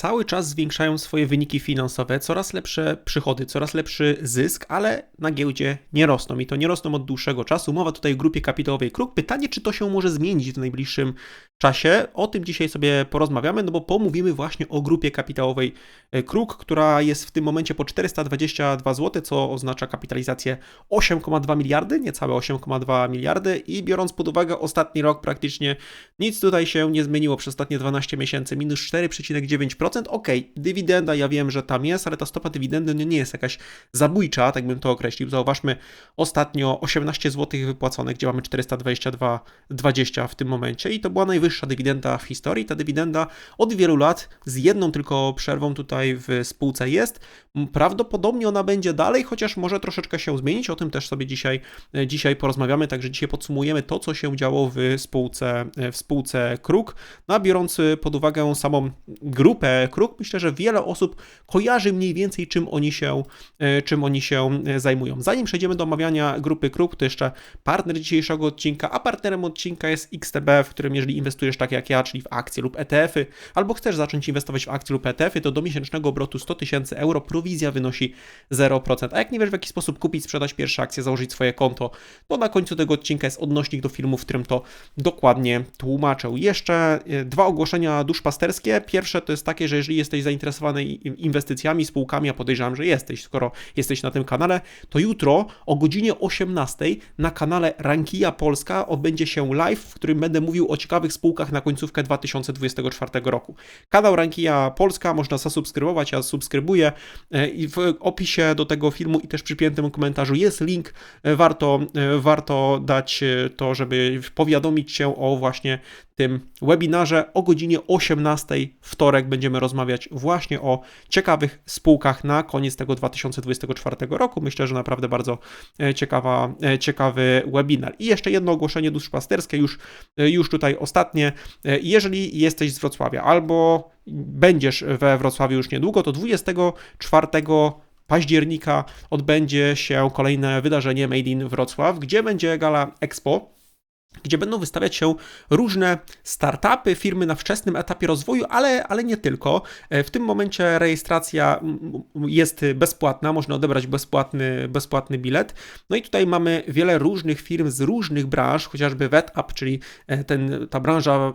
cały czas zwiększają swoje wyniki finansowe, coraz lepsze przychody, coraz lepszy zysk, ale na giełdzie nie rosną i to nie rosną od dłuższego czasu. Mowa tutaj o grupie kapitałowej Kruk. Pytanie, czy to się może zmienić w najbliższym czasie. O tym dzisiaj sobie porozmawiamy, no bo pomówimy właśnie o grupie kapitałowej e, Kruk, która jest w tym momencie po 422 zł, co oznacza kapitalizację 8,2 miliardy, niecałe 8,2 miliardy i biorąc pod uwagę ostatni rok praktycznie nic tutaj się nie zmieniło przez ostatnie 12 miesięcy, minus 4,9%. Ok, dywidenda ja wiem, że tam jest, ale ta stopa dywidendy no nie jest jakaś zabójcza, tak bym to określił. Zauważmy ostatnio 18 zł wypłacone, gdzie mamy 422,20 w tym momencie i to była najwyższa dywidenda w historii. Ta dywidenda od wielu lat z jedną tylko przerwą tutaj w spółce jest. Prawdopodobnie ona będzie dalej, chociaż może troszeczkę się zmienić. O tym też sobie dzisiaj, e, dzisiaj porozmawiamy. Także dzisiaj podsumujemy to, co się działo w spółce, e, w spółce Kruk. No biorąc pod uwagę samą grupę Kruk, myślę, że wiele osób kojarzy mniej więcej, czym oni się, e, czym oni się zajmują. Zanim przejdziemy do omawiania grupy Kruk, to jeszcze partner dzisiejszego odcinka, a partnerem odcinka jest XTB, w którym jeżeli inwestujesz inwestujesz tak jak ja, czyli w akcje lub ETF-y, albo chcesz zacząć inwestować w akcje lub ETF-y, to do miesięcznego obrotu 100 tysięcy euro prowizja wynosi 0%. A jak nie wiesz w jaki sposób kupić, sprzedać pierwsze akcje, założyć swoje konto, to na końcu tego odcinka jest odnośnik do filmu, w którym to dokładnie tłumaczę. Jeszcze e, dwa ogłoszenia duszpasterskie. Pierwsze to jest takie, że jeżeli jesteś zainteresowany inwestycjami, spółkami, a podejrzewam, że jesteś, skoro jesteś na tym kanale, to jutro o godzinie 18 na kanale Rankija Polska odbędzie się live, w którym będę mówił o ciekawych spółkach, na końcówkę 2024 roku. Kanał Rankija Polska można zasubskrybować, ja subskrybuję e, i w opisie do tego filmu i też przypiętym komentarzu jest link, e, warto, e, warto dać to, żeby powiadomić się o właśnie tym webinarze o godzinie 18 wtorek będziemy rozmawiać właśnie o ciekawych spółkach na koniec tego 2024 roku. Myślę, że naprawdę bardzo ciekawa, ciekawy webinar. I jeszcze jedno ogłoszenie duszpasterskie, już, już tutaj ostatnie E, jeżeli jesteś z Wrocławia albo będziesz we Wrocławiu już niedługo, to 24 października odbędzie się kolejne wydarzenie Made in Wrocław, gdzie będzie gala Expo gdzie będą wystawiać się różne startupy, firmy na wczesnym etapie rozwoju, ale, ale nie tylko. E, w tym momencie rejestracja jest bezpłatna, można odebrać bezpłatny, bezpłatny bilet. No i tutaj mamy wiele różnych firm z różnych branż, chociażby VetUp, czyli e, ten, ta branża,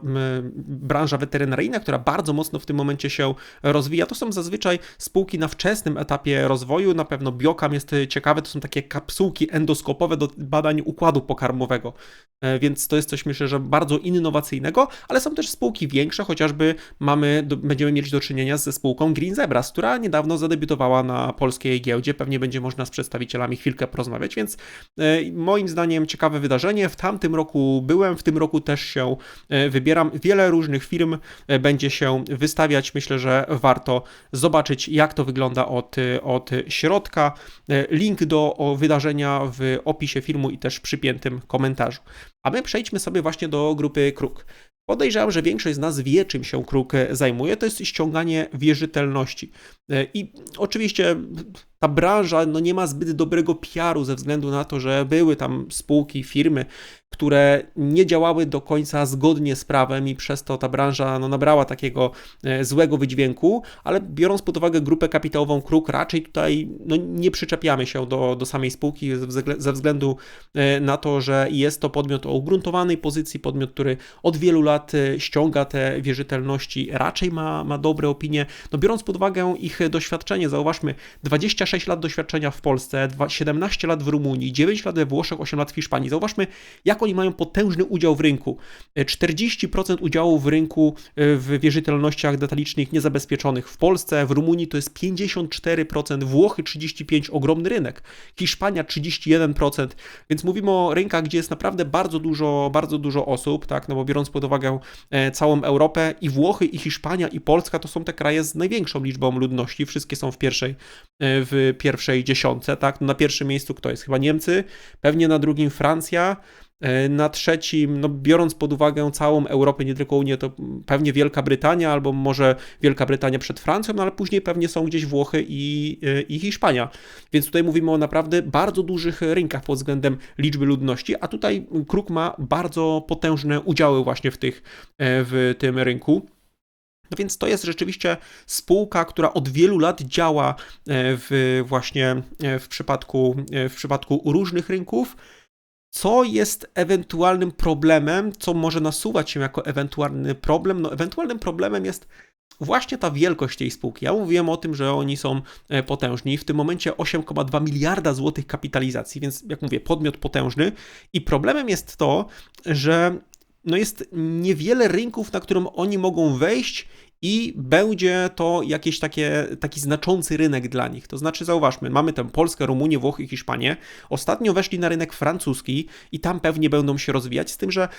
branża weterynaryjna, która bardzo mocno w tym momencie się rozwija. To są zazwyczaj spółki na wczesnym etapie rozwoju, na pewno Biokam jest ciekawe, to są takie kapsułki endoskopowe do badań układu pokarmowego e, więc to jest coś myślę, że bardzo innowacyjnego, ale są też spółki większe, chociażby mamy, będziemy mieć do czynienia ze spółką Green Zebras, która niedawno zadebiutowała na polskiej giełdzie, pewnie będzie można z przedstawicielami chwilkę porozmawiać, więc e, moim zdaniem ciekawe wydarzenie. W tamtym roku byłem, w tym roku też się e, wybieram. Wiele różnych firm e, będzie się wystawiać. Myślę, że warto zobaczyć, jak to wygląda od, od środka. Link do wydarzenia w opisie filmu i też przypiętym komentarzu. A my przejdźmy sobie właśnie do grupy Kruk. Podejrzewam, że większość z nas wie, czym się Kruk zajmuje. To jest ściąganie wierzytelności. I oczywiście ta branża no, nie ma zbyt dobrego PR-u ze względu na to, że były tam spółki, firmy, które nie działały do końca zgodnie z prawem i przez to ta branża no, nabrała takiego e, złego wydźwięku, ale biorąc pod uwagę grupę kapitałową Kruk, raczej tutaj no, nie przyczepiamy się do, do samej spółki ze względu e, na to, że jest to podmiot o ugruntowanej pozycji, podmiot, który od wielu lat e, ściąga te wierzytelności, raczej ma, ma dobre opinie. No, biorąc pod uwagę ich doświadczenie, zauważmy 26 lat doświadczenia w Polsce, 17 lat w Rumunii, 9 lat we Włoszech, 8 lat w Hiszpanii. Zauważmy, jak oni mają potężny udział w rynku. 40% udziału w rynku e, w wierzytelnościach detalicznych niezabezpieczonych. W Polsce, w Rumunii to jest 54%, Włochy 35%, ogromny rynek, Hiszpania 31%, więc mówimy o rynkach, gdzie jest naprawdę bardzo dużo, bardzo dużo osób, tak, no bo biorąc pod uwagę e, całą Europę i Włochy, i Hiszpania, i Polska to są te kraje z największą liczbą ludności, wszystkie są w pierwszej, e, w pierwszej dziesiątce, tak, no na pierwszym miejscu kto jest? Chyba Niemcy, pewnie na drugim Francja, E, na trzecim, no biorąc pod uwagę całą Europę, nie tylko Unię, to pewnie Wielka Brytania, albo może Wielka Brytania przed Francją, no ale później pewnie są gdzieś Włochy i, e, i Hiszpania. Więc tutaj mówimy o naprawdę bardzo dużych rynkach pod względem liczby ludności, a tutaj Kruk ma bardzo potężne udziały właśnie w, tych, e, w tym rynku. No więc to jest rzeczywiście spółka, która od wielu lat działa e, w właśnie e, w przypadku, e, w przypadku różnych rynków. Co jest ewentualnym problemem, co może nasuwać się jako ewentualny problem? No, ewentualnym problemem jest właśnie ta wielkość tej spółki. Ja mówiłem o tym, że oni są potężni. W tym momencie 8,2 miliarda złotych kapitalizacji, więc jak mówię, podmiot potężny. I problemem jest to, że no jest niewiele rynków, na którym oni mogą wejść i będzie to jakiś taki znaczący rynek dla nich. To znaczy, zauważmy, mamy tę Polskę, Rumunię, Włochy, Hiszpanię. Ostatnio weszli na rynek francuski i tam pewnie będą się rozwijać, z tym, że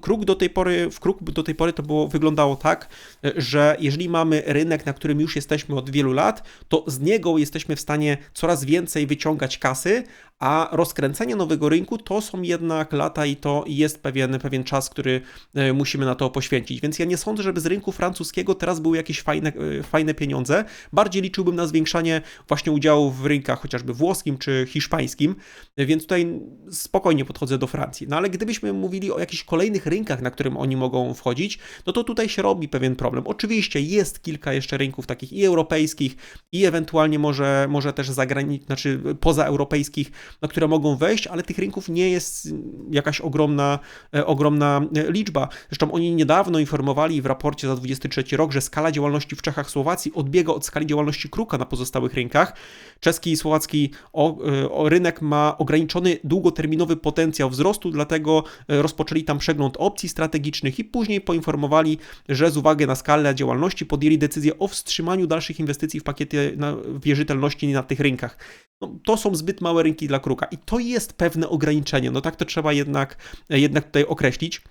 kruk do tej pory, w kruk do tej pory to było, wyglądało tak, że jeżeli mamy rynek, na którym już jesteśmy od wielu lat, to z niego jesteśmy w stanie coraz więcej wyciągać kasy, a rozkręcenie nowego rynku to są jednak lata i to jest pewien, pewien czas, który e, musimy na to poświęcić. Więc ja nie sądzę, żeby z rynku francuskiego teraz były jakieś fajne, e, fajne pieniądze. Bardziej liczyłbym na zwiększanie właśnie udziału w rynkach chociażby włoskim czy hiszpańskim, więc tutaj spokojnie podchodzę do Francji. No ale gdybyśmy mówili o jakichś kolejnych rynkach, na którym oni mogą wchodzić, no to tutaj się robi pewien problem. Oczywiście jest kilka jeszcze rynków takich i europejskich, i ewentualnie może, może też zagranicznych, znaczy pozaeuropejskich, na które mogą wejść, ale tych rynków nie jest jakaś ogromna, e, ogromna e, liczba. Zresztą oni niedawno informowali w raporcie za 23 rok, że skala działalności w Czechach Słowacji odbiega od skali działalności Kruka na pozostałych rynkach. Czeski i słowacki o, e, o rynek ma ograniczony długoterminowy potencjał wzrostu, dlatego rozpoczęli tam przegląd opcji strategicznych i później poinformowali, że z uwagi na skalę działalności podjęli decyzję o wstrzymaniu dalszych inwestycji w pakiety wierzytelności na tych rynkach. No, to są zbyt małe rynki dla kruka i to jest pewne ograniczenie. No tak to trzeba jednak, jednak tutaj określić.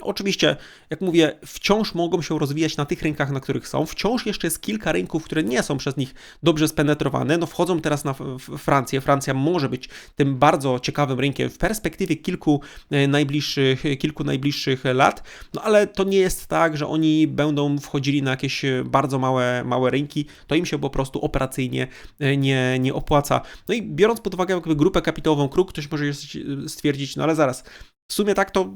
Oczywiście, jak mówię, wciąż mogą się rozwijać na tych rynkach, na których są. Wciąż jeszcze jest kilka rynków, które nie są przez nich dobrze spenetrowane. No wchodzą teraz na Francję. Francja może być tym bardzo ciekawym rynkiem w perspektywie kilku e, najbliższych, kilku najbliższych lat. No ale to nie jest tak, że oni będą wchodzili na jakieś bardzo małe, małe rynki. To im się po prostu operacyjnie e, nie, nie opłaca. No i biorąc pod uwagę jakby grupę kapitałową KRUK, ktoś może stwierdzić, no ale zaraz, w sumie tak to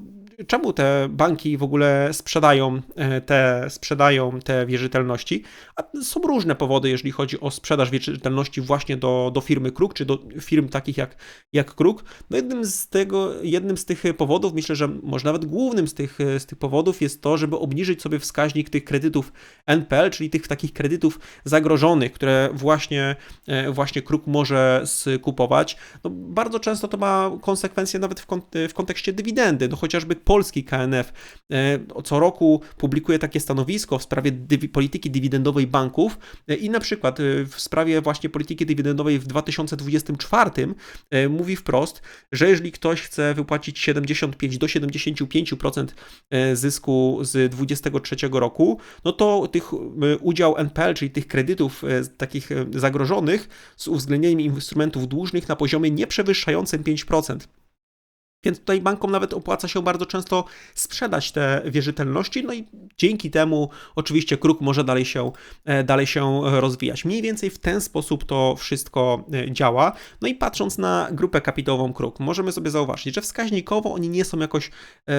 czemu te banki w ogóle sprzedają e, te, sprzedają te wierzytelności? A są różne powody, jeżeli chodzi o sprzedaż wierzytelności właśnie do, do firmy Kruk, czy do firm takich jak, jak Kruk. No jednym z tego, jednym z tych powodów, myślę, że może nawet głównym z tych, z tych powodów jest to, żeby obniżyć sobie wskaźnik tych kredytów NPL, czyli tych takich kredytów zagrożonych, które właśnie, e, właśnie Kruk może skupować. No, bardzo często to ma konsekwencje nawet w, kont w kontekście dywidendy, no chociażby polski KNF e, co roku publikuje takie stanowisko w sprawie polityki dywidendowej banków e, i na przykład e, w sprawie właśnie polityki dywidendowej w 2024 mówi wprost, że jeżeli ktoś chce wypłacić 75 do 75% zysku z 2023 roku, no to tych udział NPL, czyli tych kredytów takich zagrożonych z uwzględnieniem instrumentów dłużnych na poziomie nieprzewyższającym 5%. Więc tutaj bankom nawet opłaca się bardzo często sprzedać te wierzytelności, no i dzięki temu oczywiście kruk może dalej się, e, dalej się rozwijać. Mniej więcej w ten sposób to wszystko e, działa. No i patrząc na grupę kapitałową kruk, możemy sobie zauważyć, że wskaźnikowo oni nie są jakoś e,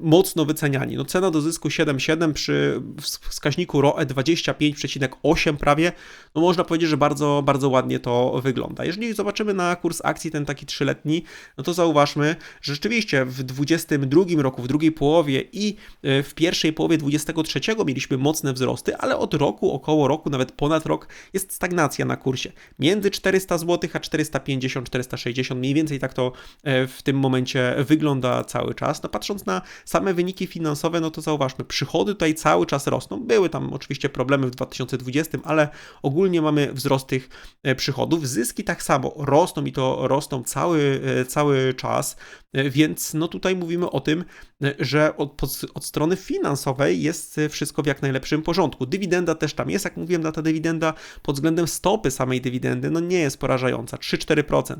mocno wyceniani. No cena do zysku 7,7 przy wskaźniku ROE 25,8 prawie, no można powiedzieć, że bardzo, bardzo ładnie to wygląda. Jeżeli zobaczymy na kurs akcji ten taki trzyletni, no to zauważmy, Rzeczywiście w 2022 roku, w drugiej połowie i e, w pierwszej połowie 2023 mieliśmy mocne wzrosty, ale od roku, około roku, nawet ponad rok jest stagnacja na kursie. Między 400 zł a 450-460, mniej więcej tak to e, w tym momencie wygląda cały czas. No patrząc na same wyniki finansowe, no to zauważmy, przychody tutaj cały czas rosną. Były tam oczywiście problemy w 2020, ale ogólnie mamy wzrost tych e, przychodów. Zyski tak samo rosną i to rosną cały, cały czas. E, więc no tutaj mówimy o tym, e, że od, od, strony finansowej jest e, wszystko w jak najlepszym porządku. Dywidenda też tam jest, jak mówiłem, ta dywidenda pod względem stopy samej dywidendy no nie jest porażająca, 3-4%,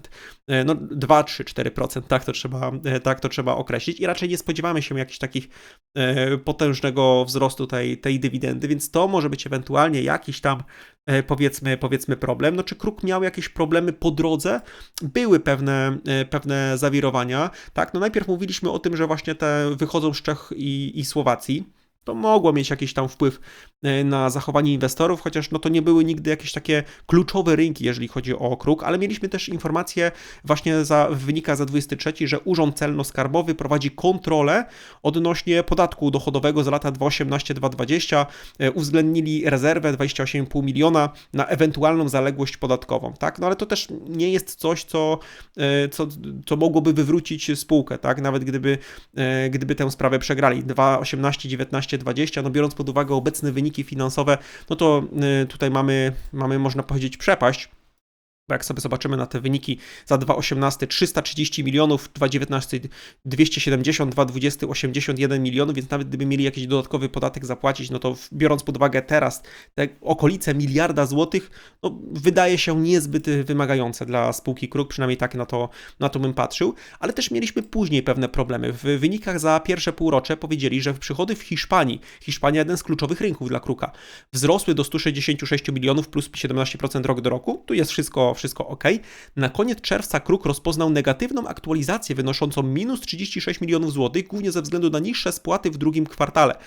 no 2-3-4%, tak to, trzeba, tak to trzeba określić. I raczej nie spodziewamy się jakichś takich potężnego wzrostu tej, tej dywidendy, więc to może być ewentualnie jakiś tam powiedzmy, powiedzmy problem. No czy Kruk miał jakieś problemy po drodze? Były pewne, e, pewne zawirowania, tak? No najpierw mówiliśmy o tym, że właśnie te wychodzą z Czech i, i Słowacji, to mogło mieć jakiś tam wpływ e, na zachowanie inwestorów, chociaż no to nie były nigdy jakieś takie kluczowe rynki, jeżeli chodzi o kruk, ale mieliśmy też informację właśnie za, wynika za 23, że Urząd Celno-Skarbowy prowadzi kontrolę odnośnie podatku dochodowego za lata 2018-2020, e, uwzględnili rezerwę 28,5 miliona na ewentualną zaległość podatkową, tak, no ale to też nie jest coś, co, e, co, co mogłoby wywrócić spółkę, tak, nawet gdyby, gdyby tę sprawę przegrali, 2,18, 19, 20, no biorąc pod uwagę obecne wyniki finansowe, no to y, tutaj mamy, mamy można powiedzieć przepaść. Bo jak sobie zobaczymy na te wyniki za 2018 330 milionów, 2019 270, 2020 81 milionów, więc nawet gdyby mieli jakiś dodatkowy podatek zapłacić, no to biorąc pod uwagę teraz te okolice miliarda złotych, no wydaje się niezbyt wymagające dla spółki Kruk, przynajmniej tak na to, na to bym patrzył, ale też mieliśmy później pewne problemy. W wynikach za pierwsze półrocze powiedzieli, że przychody w Hiszpanii, Hiszpania jeden z kluczowych rynków dla Kruka, wzrosły do 166 milionów plus 17% rok do roku. Tu jest wszystko wszystko ok. Na koniec czerwca Kruk rozpoznał negatywną aktualizację wynoszącą minus 36 milionów złotych, głównie ze względu na niższe spłaty w drugim kwartale.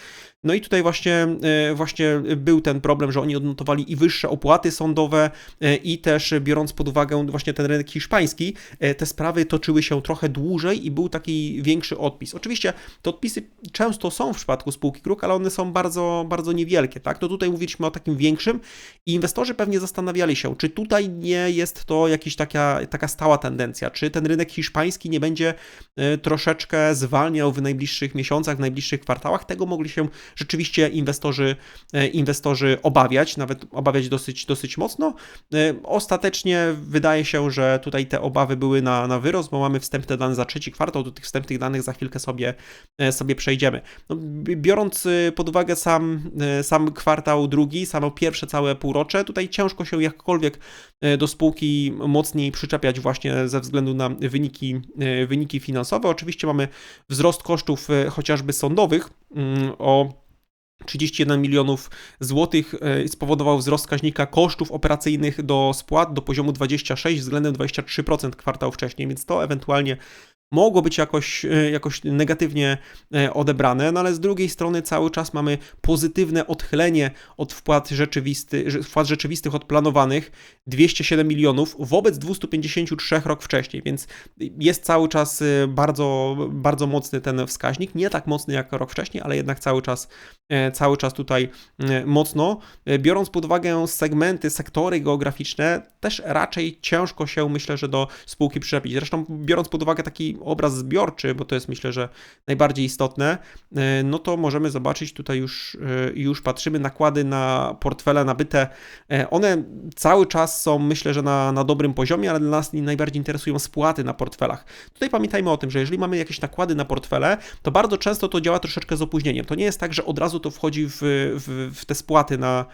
No i tutaj właśnie, e, właśnie był ten problem, że oni odnotowali i wyższe opłaty sądowe e, i też biorąc pod uwagę właśnie ten rynek hiszpański, e, te sprawy toczyły się trochę dłużej i był taki większy odpis. Oczywiście te odpisy często są w przypadku spółki Kruk, ale one są bardzo, bardzo niewielkie, tak? No tutaj mówiliśmy o takim większym i inwestorzy pewnie zastanawiali się, czy tutaj nie jest to jakaś taka, taka stała tendencja, czy ten rynek hiszpański nie będzie troszeczkę zwalniał w najbliższych miesiącach, w najbliższych kwartałach. Tego mogli się rzeczywiście inwestorzy, e, inwestorzy obawiać, nawet obawiać dosyć, dosyć mocno. E, ostatecznie wydaje się, że tutaj te obawy były na, na wyrost, bo mamy wstępne dane za trzeci kwartał, do tych wstępnych danych za chwilkę sobie, e, sobie przejdziemy. No, biorąc pod uwagę sam, sam kwartał drugi, samo pierwsze całe półrocze, tutaj ciężko się jakkolwiek do spółki mocniej przyczepiać właśnie ze względu na wyniki, wyniki finansowe. Oczywiście mamy wzrost kosztów chociażby sądowych o 31 milionów złotych e, spowodował wzrost wskaźnika kosztów operacyjnych do spłat do poziomu 26 względem 23% kwartał wcześniej, więc to ewentualnie mogło być jakoś, e, jakoś negatywnie e, odebrane, no ale z drugiej strony cały czas mamy pozytywne odchylenie od wpłat, rzeczywisty, wpłat rzeczywistych od planowanych 207 milionów wobec 253 rok wcześniej, więc jest cały czas e, bardzo, bardzo mocny ten wskaźnik, nie tak mocny jak rok wcześniej, ale jednak cały czas, cały czas tutaj mocno. Biorąc pod uwagę segmenty, sektory geograficzne, też raczej ciężko się myślę, że do spółki przyczepić. Zresztą biorąc pod uwagę taki obraz zbiorczy, bo to jest myślę, że najbardziej istotne, e, no to możemy zobaczyć tutaj już, e, już patrzymy nakłady na portfele nabyte. E, one cały czas są myślę, że na, na dobrym poziomie, ale dla nas najbardziej interesują spłaty na portfelach. Tutaj pamiętajmy o tym, że jeżeli mamy jakieś nakłady na portfele, to bardzo często to działa troszeczkę z opóźnieniem. To nie jest tak, że od razu to wchodzi w, w, w te spłaty na,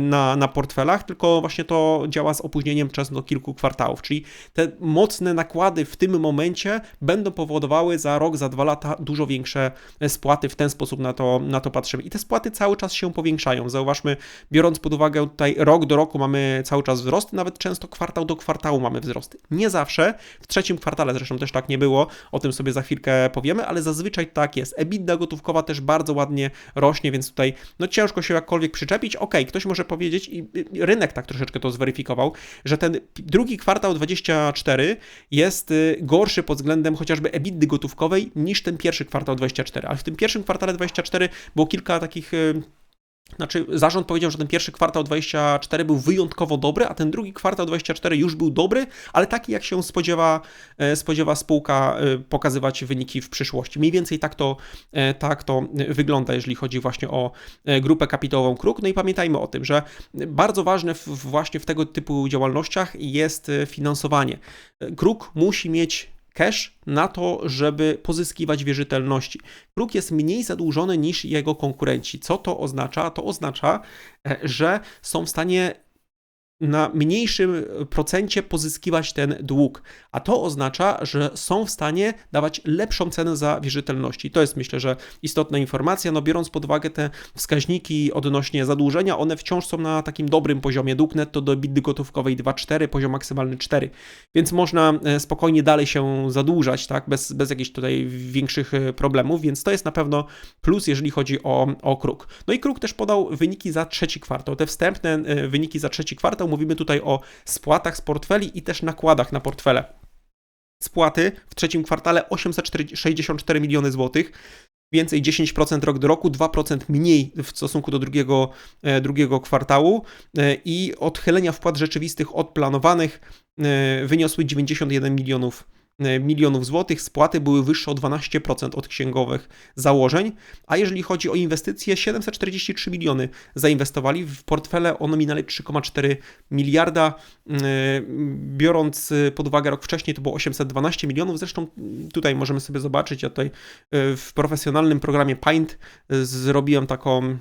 na, na portfelach, tylko właśnie to działa z opóźnieniem często kilku kwartałów, czyli te mocne nakłady w tym momencie będą powodowały za rok, za dwa lata dużo większe spłaty. W ten sposób na to, na to patrzymy. I te spłaty cały czas się powiększają. Zauważmy, biorąc pod uwagę tutaj rok do roku mamy cały czas wzrost, nawet często kwartał do kwartału mamy wzrosty. Nie zawsze, w trzecim kwartale zresztą też tak nie było, o tym sobie za chwilkę powiemy, ale zazwyczaj tak jest. EBITDA gotówkowa też bardzo ładnie rośnie, więc tutaj no ciężko się jakkolwiek przyczepić. Ok, ktoś może powiedzieć i rynek tak troszeczkę to zweryfikował, że ten drugi kwartał 24 jest y, gorszy pod względem względem chociażby EBITDA gotówkowej niż ten pierwszy kwartał 24. Ale w tym pierwszym kwartale 24 było kilka takich y, znaczy, zarząd powiedział, że ten pierwszy kwartał 24 był wyjątkowo dobry, a ten drugi kwartał 24 już był dobry, ale taki jak się spodziewa, e, spodziewa spółka e, pokazywać wyniki w przyszłości. Mniej więcej tak to, e, tak to wygląda, jeżeli chodzi właśnie o grupę kapitałową Kruk. No i pamiętajmy o tym, że bardzo ważne właśnie w tego typu działalnościach jest finansowanie. Kruk musi mieć cash na to, żeby pozyskiwać wierzytelności. Kruk jest mniej zadłużony niż jego konkurenci. Co to oznacza? To oznacza, e, że są w stanie na mniejszym procencie pozyskiwać ten dług, a to oznacza, że są w stanie dawać lepszą cenę za wierzytelności. To jest myślę, że istotna informacja, no biorąc pod uwagę te wskaźniki odnośnie zadłużenia, one wciąż są na takim dobrym poziomie. Dług netto do EBITDA gotówkowej 2,4, poziom maksymalny 4, więc można e, spokojnie dalej się zadłużać, tak, bez, bez jakichś tutaj większych e, problemów, więc to jest na pewno plus, jeżeli chodzi o, o Kruk. No i Kruk też podał wyniki za trzeci kwartał. Te wstępne e, wyniki za trzeci kwartał, mówimy tutaj o spłatach z portfeli i też nakładach na portfele. Spłaty w trzecim kwartale 864 miliony złotych, więcej 10% rok do roku, 2% mniej w stosunku do drugiego, e, drugiego kwartału e, i odchylenia wpłat rzeczywistych od planowanych wyniosły 91 milionów E, milionów złotych, spłaty były wyższe o 12% od księgowych założeń, a jeżeli chodzi o inwestycje, 743 miliony zainwestowali w portfele o nominale 3,4 miliarda, e, biorąc pod uwagę rok wcześniej to było 812 milionów, zresztą tutaj możemy sobie zobaczyć, ja tutaj e, w profesjonalnym programie Paint zrobiłem taką,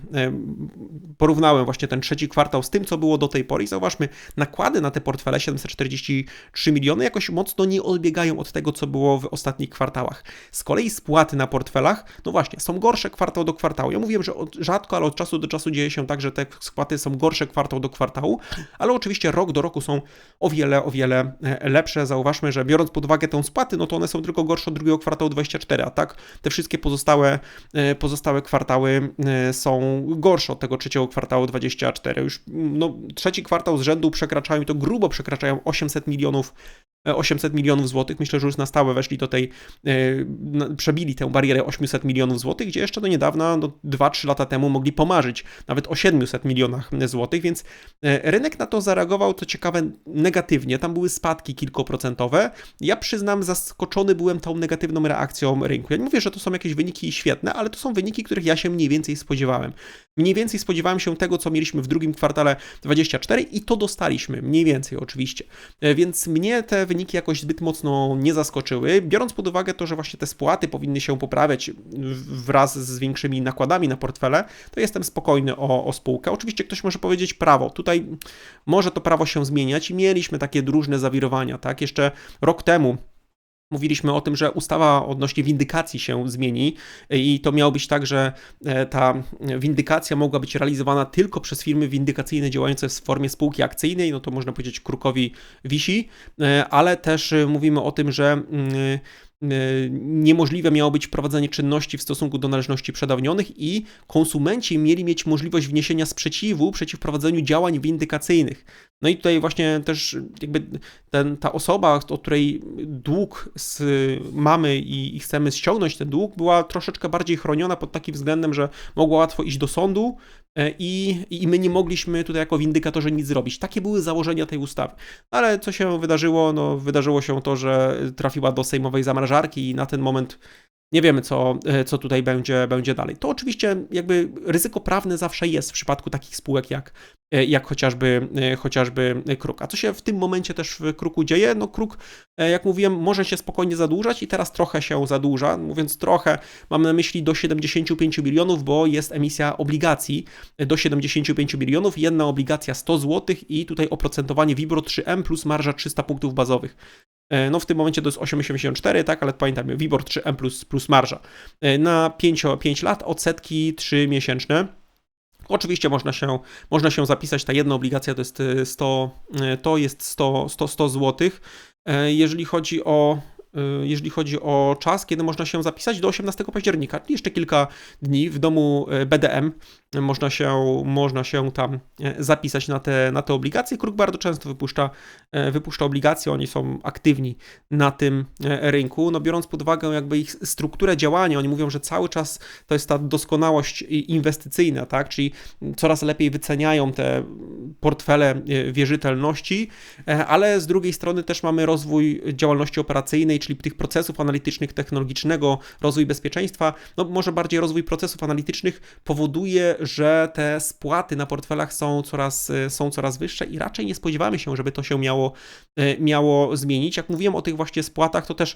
porównałem właśnie ten trzeci kwartał z tym, co było do tej pory. I zauważmy, nakłady na te portfele 743 miliony jakoś mocno nie odbiegają od tego, co było w ostatnich kwartałach. Z kolei spłaty na portfelach, no właśnie, są gorsze kwartał do kwartału. Ja mówiłem, że rzadko, ale od czasu do czasu dzieje się tak, że te spłaty są gorsze kwartał do kwartału, ale oczywiście rok do roku są o wiele, o wiele e, lepsze. Zauważmy, że biorąc pod uwagę tę spłaty, no to one są tylko gorsze od drugiego kwartału 24, a tak te wszystkie pozostałe, e, pozostałe kwartały e, są gorsze od tego trzeciego kwartału 24. Już no, trzeci kwartał z rzędu przekraczają i to grubo przekraczają 800 milionów 800 milionów złotych. Myślę, że już na stałe weszli do tej, e, przebili tę barierę 800 milionów złotych, gdzie jeszcze do niedawna, no 2-3 lata temu mogli pomarzyć nawet o 700 milionach złotych, więc e, rynek na to zareagował, to ciekawe, negatywnie. Tam były spadki kilkoprocentowe. Ja przyznam, zaskoczony byłem tą negatywną reakcją rynku. Ja nie mówię, że to są jakieś wyniki świetne, ale to są wyniki, których ja się mniej więcej spodziewałem. Mniej więcej spodziewałem się tego, co mieliśmy w drugim kwartale 24 i to dostaliśmy, mniej więcej oczywiście. E, więc mnie te wyniki jakoś zbyt mocno nie zaskoczyły, biorąc pod uwagę to, że właśnie te spłaty powinny się poprawiać wraz z większymi nakładami na portfele, to jestem spokojny o, o spółkę. Oczywiście ktoś może powiedzieć prawo. Tutaj może to prawo się zmieniać i mieliśmy takie różne zawirowania, tak? Jeszcze rok temu Mówiliśmy o tym, że ustawa odnośnie windykacji się zmieni i to miało być tak, że e, ta windykacja mogła być realizowana tylko przez firmy windykacyjne działające w formie spółki akcyjnej, no to można powiedzieć krukowi wisi, e, ale też mówimy o tym, że mm, E, niemożliwe miało być prowadzenie czynności w stosunku do należności przedawnionych i konsumenci mieli mieć możliwość wniesienia sprzeciwu przeciw prowadzeniu działań windykacyjnych. No i tutaj właśnie też jakby ten, ta osoba, od której dług z, mamy i, i chcemy ściągnąć ten dług, była troszeczkę bardziej chroniona pod takim względem, że mogła łatwo iść do sądu, E, i, i my nie mogliśmy tutaj jako windykatorzy nic zrobić. Takie były założenia tej ustawy. Ale co się wydarzyło? No, wydarzyło się to, że trafiła do sejmowej zamrażarki i na ten moment nie wiemy, co, e, co tutaj będzie, będzie dalej. To oczywiście jakby ryzyko prawne zawsze jest w przypadku takich spółek jak, e, jak chociażby, e, chociażby Kruk. A co się w tym momencie też w Kruku dzieje? No Kruk, jak mówiłem, może się spokojnie zadłużać i teraz trochę się zadłuża. Mówiąc trochę, mam na myśli do 75 milionów, bo jest emisja obligacji do 75 milionów. Jedna obligacja 100 zł i tutaj oprocentowanie WIBOR 3M plus marża 300 punktów bazowych. E, no w tym momencie to jest 8,84, tak, ale pamiętajmy, WIBOR 3M plus, plus marża. E, na 5, 5 lat odsetki 3 miesięczne. Oczywiście można się, można się zapisać, ta jedna obligacja to jest 100, e, to jest 100, 100, 100 zł. Jeżeli chodzi o jeżeli chodzi o czas, kiedy można się zapisać, do 18 października, czyli jeszcze kilka dni w domu BDM można się, można się tam e, zapisać na te, na te obligacje. Kruk bardzo często wypuszcza, e, wypuszcza obligacje, oni są aktywni na tym e, rynku. No biorąc pod uwagę jakby ich strukturę działania, oni mówią, że cały czas to jest ta doskonałość inwestycyjna, tak? Czyli coraz lepiej wyceniają te portfele wierzytelności, ale z drugiej strony też mamy rozwój działalności operacyjnej, czyli tych procesów analitycznych, technologicznego, rozwój bezpieczeństwa, no może bardziej rozwój procesów analitycznych powoduje, że te spłaty na portfelach są coraz, są coraz wyższe i raczej nie spodziewamy się, żeby to się miało, miało zmienić. Jak mówiłem o tych właśnie spłatach, to też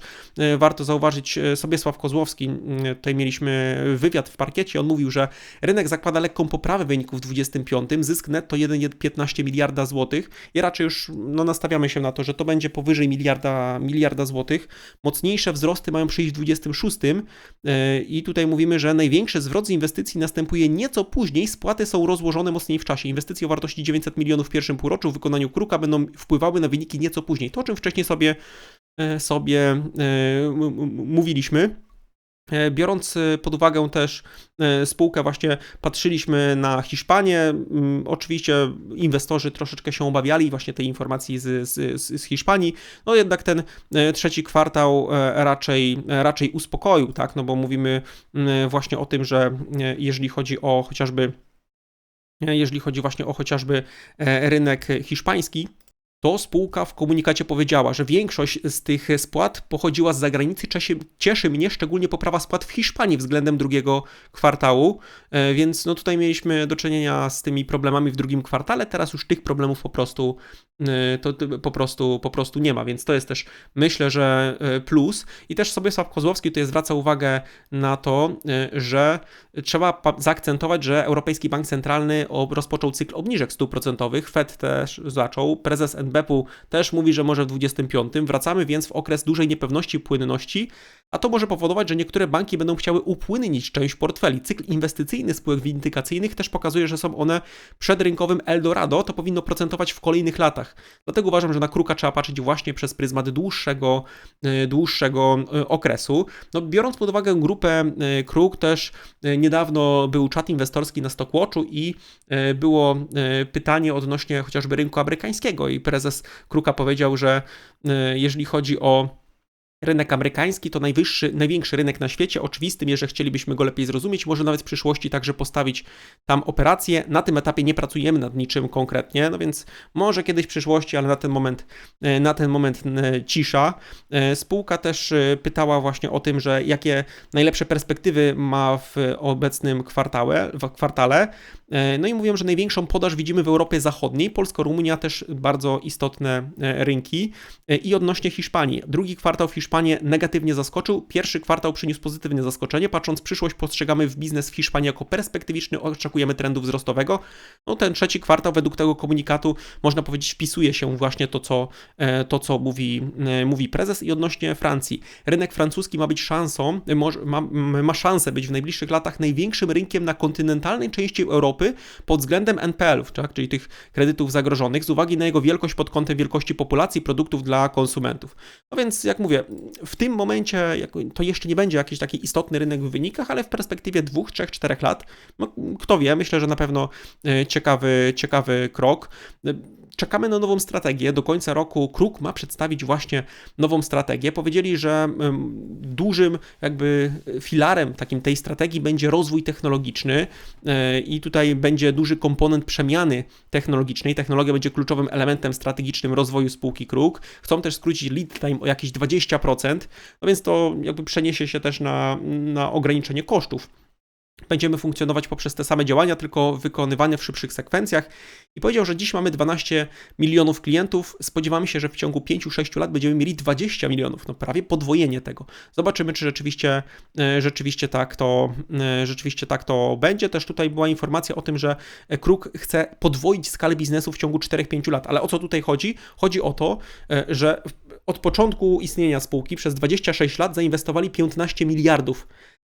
warto zauważyć sobie Sław Kozłowski, tutaj mieliśmy wywiad w parkiecie, on mówił, że rynek zakłada lekką poprawę wyników w 25, zysk netto 1,15 miliarda złotych i raczej już no, nastawiamy się na to, że to będzie powyżej miliarda, miliarda złotych. Mocniejsze wzrosty mają przyjść w 26 e, i tutaj mówimy, że największy zwrot z inwestycji następuje nieco później, spłaty są rozłożone mocniej w czasie. Inwestycje o wartości 900 milionów w pierwszym półroczu w wykonaniu Kruka będą wpływały na wyniki nieco później. To, o czym wcześniej sobie, e, sobie e, mówiliśmy. E, biorąc e, pod uwagę też e, spółkę, właśnie patrzyliśmy na Hiszpanię. Mm, oczywiście inwestorzy troszeczkę się obawiali właśnie tej informacji z, z, z Hiszpanii. No jednak ten trzeci kwartał raczej, raczej uspokoił, tak? No bo mówimy mm, właśnie o tym, że jeżeli chodzi o chociażby jeżeli chodzi właśnie o chociażby rynek hiszpański, to spółka w komunikacie powiedziała, że większość z tych spłat pochodziła z zagranicy. Cieszy, mnie szczególnie poprawa spłat w Hiszpanii względem drugiego kwartału, e, więc no tutaj mieliśmy do czynienia z tymi problemami w drugim kwartale, teraz już tych problemów po prostu, to, po prostu, po prostu nie ma, więc to jest też myślę, że e, plus. I też sobie Sław Kozłowski tutaj zwraca uwagę na to, że trzeba zaakcentować, że Europejski Bank Centralny rozpoczął cykl obniżek stóp procentowych, Fed też zaczął, prezes NBP-u też mówi, że może w 25. Wracamy więc w okres dużej niepewności płynności, a to może powodować, że niektóre banki będą chciały upłynnić część portfeli. Cykl inwestycyjny spółek windykacyjnych też pokazuje, że są one przed rynkowym Eldorado, to powinno procentować w kolejnych latach. Dlatego uważam, że na kruka trzeba patrzeć właśnie przez pryzmat dłuższego, e, dłuższego e, okresu. No, biorąc pod uwagę grupę e, kruk, też niedawno był czat inwestorski na Stockwatchu i było pytanie odnośnie chociażby rynku amerykańskiego i prezes Kruka powiedział, że jeżeli chodzi o Rynek amerykański to najwyższy, największy rynek na świecie. Oczywistym jest, że chcielibyśmy go lepiej zrozumieć, może nawet w przyszłości także postawić tam operacje. Na tym etapie nie pracujemy nad niczym konkretnie, no więc może kiedyś w przyszłości, ale na ten moment, e, na ten moment e, cisza. E, spółka też pytała właśnie o tym, że jakie najlepsze perspektywy ma w obecnym kwartale, w kwartale. No i mówią, że największą podaż widzimy w Europie Zachodniej, Polsko-Rumunia też bardzo istotne rynki i odnośnie Hiszpanii. Drugi kwartał w Hiszpanii Hiszpanię negatywnie zaskoczył. Pierwszy kwartał przyniósł pozytywne zaskoczenie. Patrząc w przyszłość, postrzegamy w biznes w Hiszpanii jako perspektywiczny, oczekujemy trendu wzrostowego. No ten trzeci kwartał według tego komunikatu, można powiedzieć, wpisuje się właśnie to, co, e, to, co mówi, e, mówi prezes. I odnośnie Francji. Rynek francuski ma być szansą, ma, ma szansę być w najbliższych latach największym rynkiem na kontynentalnej części Europy pod względem NPL-ów, tak? czyli tych kredytów zagrożonych, z uwagi na jego wielkość pod kątem wielkości populacji produktów dla konsumentów. No więc, jak mówię, w tym momencie to jeszcze nie będzie jakiś taki istotny rynek w wynikach, ale w perspektywie dwóch, trzech, czterech lat, no, kto wie, myślę, że na pewno e, ciekawy, ciekawy krok czekamy na nową strategię. Do końca roku Kruk ma przedstawić właśnie nową strategię. Powiedzieli, że dużym jakby filarem takim tej strategii będzie rozwój technologiczny e, i tutaj będzie duży komponent przemiany technologicznej. Technologia będzie kluczowym elementem strategicznym rozwoju spółki Kruk. Chcą też skrócić lead time o jakieś 20%, no więc to jakby przeniesie się też na, na ograniczenie kosztów będziemy funkcjonować poprzez te same działania, tylko wykonywane w szybszych sekwencjach. I powiedział, że dziś mamy 12 milionów klientów. Spodziewamy się, że w ciągu 5-6 lat będziemy mieli 20 milionów, no prawie podwojenie tego. Zobaczymy, czy rzeczywiście, e, rzeczywiście, tak to, e, rzeczywiście tak to będzie. Też tutaj była informacja o tym, że Kruk chce podwoić skalę biznesu w ciągu 4-5 lat. Ale o co tutaj chodzi? Chodzi o to, e, że od początku istnienia spółki przez 26 lat zainwestowali 15 miliardów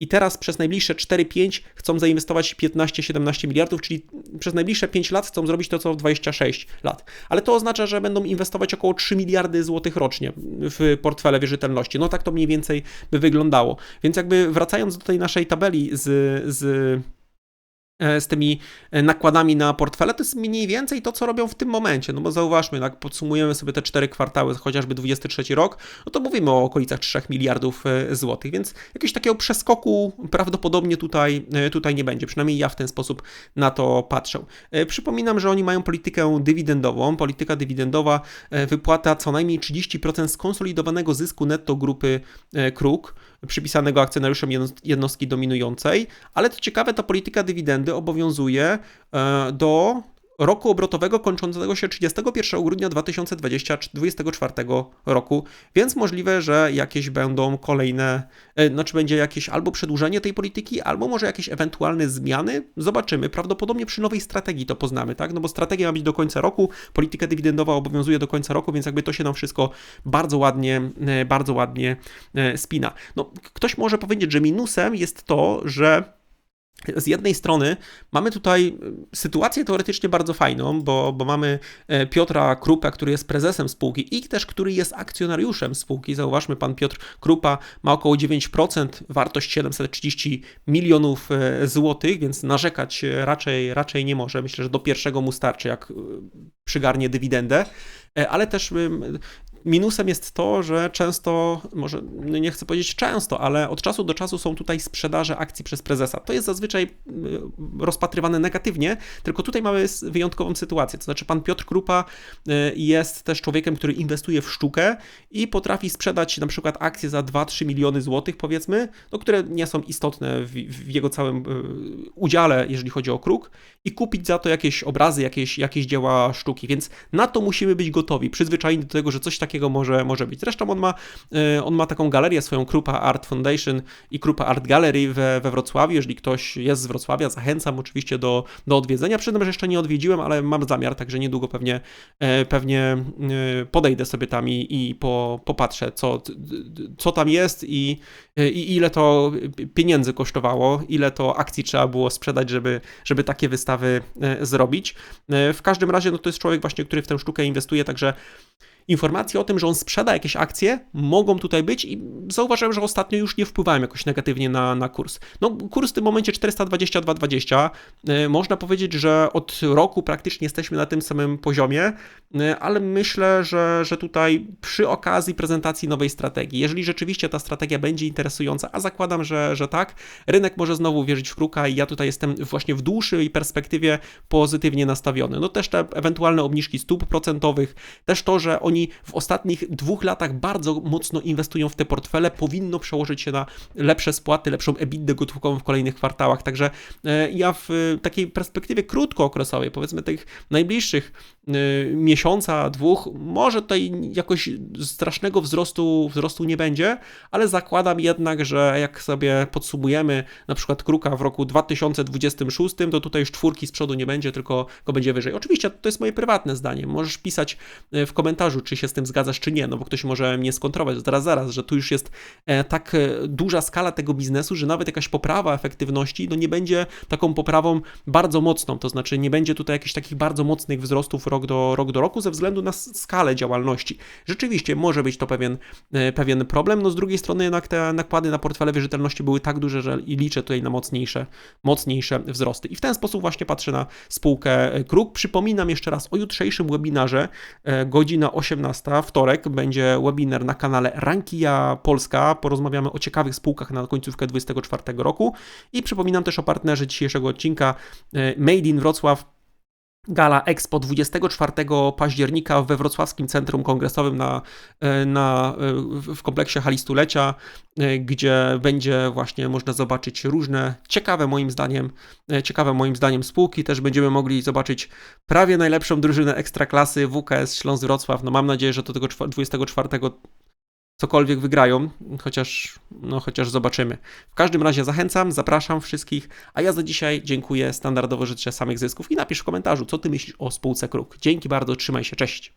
i teraz przez najbliższe 4-5 chcą zainwestować 15-17 miliardów, czyli przez najbliższe 5 lat chcą zrobić to, co w 26 lat. Ale to oznacza, że będą inwestować około 3 miliardy złotych rocznie w portfele wierzytelności. No tak to mniej więcej by wyglądało. Więc jakby wracając do tej naszej tabeli z, z z tymi e, nakładami na portfele, to jest mniej więcej to, co robią w tym momencie. No bo zauważmy, jak podsumujemy sobie te cztery kwartały, chociażby 23 rok, no to mówimy o okolicach 3 miliardów e, złotych, więc jakiegoś takiego przeskoku prawdopodobnie tutaj, tutaj nie będzie. Przynajmniej ja w ten sposób na to patrzę. Przypominam, że oni mają politykę dywidendową. Polityka dywidendowa wypłata co najmniej 30% skonsolidowanego zysku netto grupy Kruk, przypisanego akcjonariuszom jednostki dominującej, ale to ciekawe, ta polityka dywidendy obowiązuje e, do roku obrotowego kończącego się 31 grudnia 2024 roku, więc możliwe, że jakieś będą kolejne, znaczy będzie jakieś albo przedłużenie tej polityki, albo może jakieś ewentualne zmiany. Zobaczymy. Prawdopodobnie przy nowej strategii to poznamy, tak? No bo strategia ma być do końca roku, polityka dywidendowa obowiązuje do końca roku, więc jakby to się nam wszystko bardzo ładnie, e, bardzo ładnie spina. No, ktoś może powiedzieć, że minusem jest to, że z jednej strony mamy tutaj e, sytuację teoretycznie bardzo fajną, bo, bo mamy e, Piotra Krupa, który jest prezesem spółki i też który jest akcjonariuszem spółki. Zauważmy, pan Piotr Krupa ma około 9%, wartość 730 milionów e, złotych, więc narzekać raczej, raczej nie może. Myślę, że do pierwszego mu starczy, jak przygarnie dywidendę ale też Minusem jest to, że często, może nie chcę powiedzieć często, ale od czasu do czasu są tutaj sprzedaże akcji przez prezesa. To jest zazwyczaj y, rozpatrywane negatywnie, tylko tutaj mamy wyjątkową sytuację. To znaczy, pan Piotr Krupa y, jest też człowiekiem, który inwestuje w sztukę i potrafi sprzedać na przykład akcje za 2-3 miliony złotych, powiedzmy, no, które nie są istotne w, w jego całym y, udziale, jeżeli chodzi o kruk, i kupić za to jakieś obrazy, jakieś, jakieś dzieła sztuki. Więc na to musimy być gotowi, przyzwyczajeni do tego, że coś takiego takiego może, może być. Zresztą on ma, e, on ma taką galerię, swoją Krupa Art Foundation i Krupa Art Gallery we, we Wrocławiu. Jeżeli ktoś jest z Wrocławia, zachęcam oczywiście do, do odwiedzenia. Przyznam, że jeszcze nie odwiedziłem, ale mam zamiar, także niedługo pewnie, e, pewnie e, podejdę sobie tam i, i po, popatrzę, co, co tam jest i, i ile to pieniędzy kosztowało, ile to akcji trzeba było sprzedać, żeby, żeby takie wystawy zrobić. W każdym razie, no to jest człowiek właśnie, który w tę sztukę inwestuje, także informacje o tym, że on sprzeda jakieś akcje, mogą tutaj być i zauważyłem, że ostatnio już nie wpływają jakoś negatywnie na, na kurs. No, kurs w tym momencie 422,20. E, można powiedzieć, że od roku praktycznie jesteśmy na tym samym poziomie, e, ale myślę, że, że tutaj przy okazji prezentacji nowej strategii, jeżeli rzeczywiście ta strategia będzie interesująca, a zakładam, że, że tak, rynek może znowu wierzyć w kruka i ja tutaj jestem właśnie w dłuższej perspektywie pozytywnie nastawiony. No też te ewentualne obniżki stóp procentowych, też to, że oni oni w ostatnich dwóch latach bardzo mocno inwestują w te portfele, powinno przełożyć się na lepsze spłaty, lepszą EBITDA gotówkową w kolejnych kwartałach. Także e, ja w takiej perspektywie krótkookresowej, powiedzmy tych najbliższych e, miesiąca, dwóch, może tutaj jakoś strasznego wzrostu, wzrostu nie będzie, ale zakładam jednak, że jak sobie podsumujemy na przykład kruka w roku 2026, to tutaj już czwórki z przodu nie będzie, tylko go będzie wyżej. Oczywiście to jest moje prywatne zdanie. Możesz pisać e, w komentarzu, czy się z tym zgadzasz, czy nie, no bo ktoś może mnie skontrować zaraz, zaraz, że tu już jest e, tak e, duża skala tego biznesu, że nawet jakaś poprawa efektywności, no nie będzie taką poprawą bardzo mocną, to znaczy nie będzie tutaj jakichś takich bardzo mocnych wzrostów rok do, rok do roku ze względu na skalę działalności. Rzeczywiście może być to pewien, e, pewien problem, no z drugiej strony jednak te nakłady na portfele wierzytelności były tak duże, że i liczę tutaj na mocniejsze, mocniejsze wzrosty. I w ten sposób właśnie patrzę na spółkę Kruk. Przypominam jeszcze raz o jutrzejszym webinarze, godzina 18 18, wtorek, będzie webinar na kanale Rankia Polska. Porozmawiamy o ciekawych spółkach na końcówkę 2024 roku. I przypominam też o partnerze dzisiejszego odcinka e, Made in Wrocław Gala Expo 24 października we Wrocławskim Centrum Kongresowym na, e, na, e, w kompleksie hali stulecia, e, gdzie będzie właśnie można zobaczyć różne ciekawe moim zdaniem, ciekawe moim zdaniem spółki. Też będziemy mogli zobaczyć prawie najlepszą drużynę ekstraklasy WKS Śląsk Wrocław. No mam nadzieję, że do tego 24 cokolwiek wygrają, chociaż, no, chociaż zobaczymy. W każdym razie zachęcam, zapraszam wszystkich, a ja za dzisiaj dziękuję, standardowo życzę samych zysków i napisz w komentarzu, co ty myślisz o spółce Kruk. Dzięki bardzo, trzymaj się, cześć.